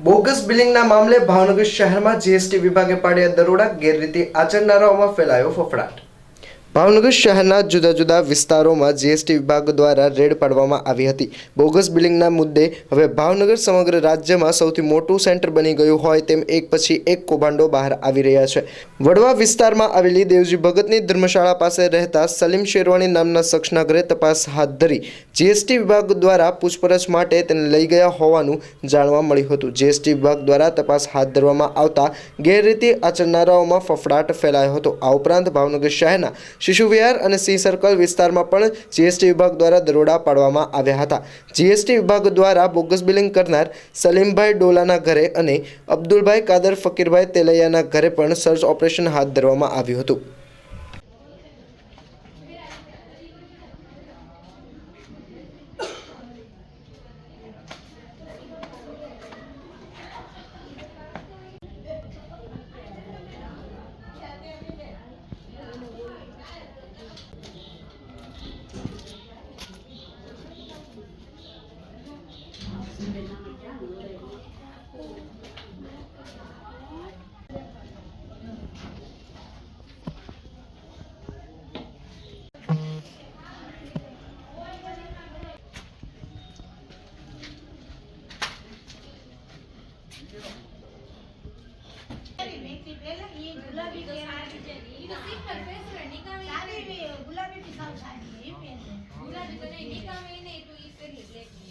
Bogus બિલિંગના મામલે ભાવનગર શહેરમાં GST વિભાગે પાડ્યા દરોડા ગેરરીતિ આચરનારાઓમાં ફેલાયો ફફડાટ. ભાવનગર શહેરના જુદા જુદા વિસ્તારોમાં જીએસટી વિભાગ દ્વારા રેડ પાડવામાં આવી હતી. બોગસ બિલિંગના મુદ્દે હવે ભાવનગર સમગ્ર રાજ્યમાં સૌથી મોટું સેન્ટર બની ગયું હોય તેમ એક પછી એક કૌભાંડો બહાર આવી રહ્યા છે. વડવા વિસ્તારમાં આવેલી દેવજી ભગતની ધર્મશાળા પાસે રહેતા સલીમ શેરવાણી નામના શખ્સના ઘરે તપાસ હાથ ધરી જીએસટી વિભાગ દ્વારા પૂછપરછ માટે તેને લઈ ગયા હોવાનું જાણવા મળ્યું હતું. જીએસટી વિભાગ દ્વારા તપાસ હાથ ધરવામાં આવતા ગેરરીતિ આચરનારાઓમાં ફફડાટ ફેલાયો હતો. આ ઉપરાંત ભાવનગર શહેરના શિશુ વિહાર અને સિંહ સર્કલ વિસ્તારમાં પણ જીએસટી વિભાગ દ્વારા દરોડા પાડવામાં આવ્યા હતા. જીએસટી વિભાગ દ્વારા બોગસ બિલિંગ કરનાર સલીમભાઈ ડોલાના ઘરે અને અબ્દુલભાઈ કાદર ફકીરભાઈ તેલૈયાના ઘરે પણ સર્ચ ઓપરેશન હાથ ધરવામાં આવ્યું હતું. ગુલાબી ગુલાબી તો નહીં નિકામી નહીં તો એ પહેરી લે.